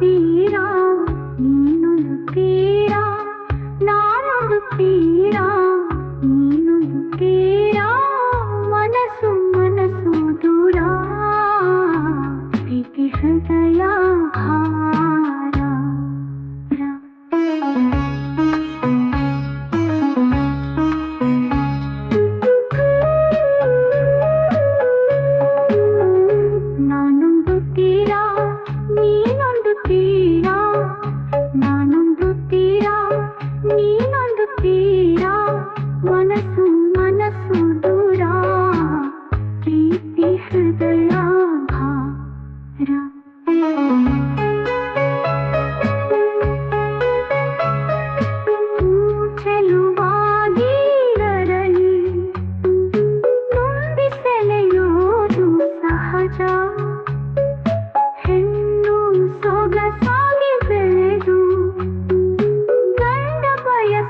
తీరా నేను తీరా నారదు తీరా నేను తీరా మనసు మనసు దూరా హృదయ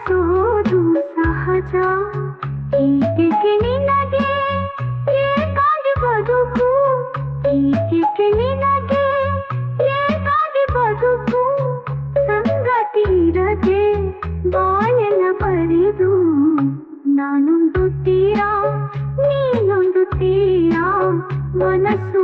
ಸೋದು ಸಹಜ ಈಟಿಗೆ ನಿನ್ನ ಮನಸ್ಸು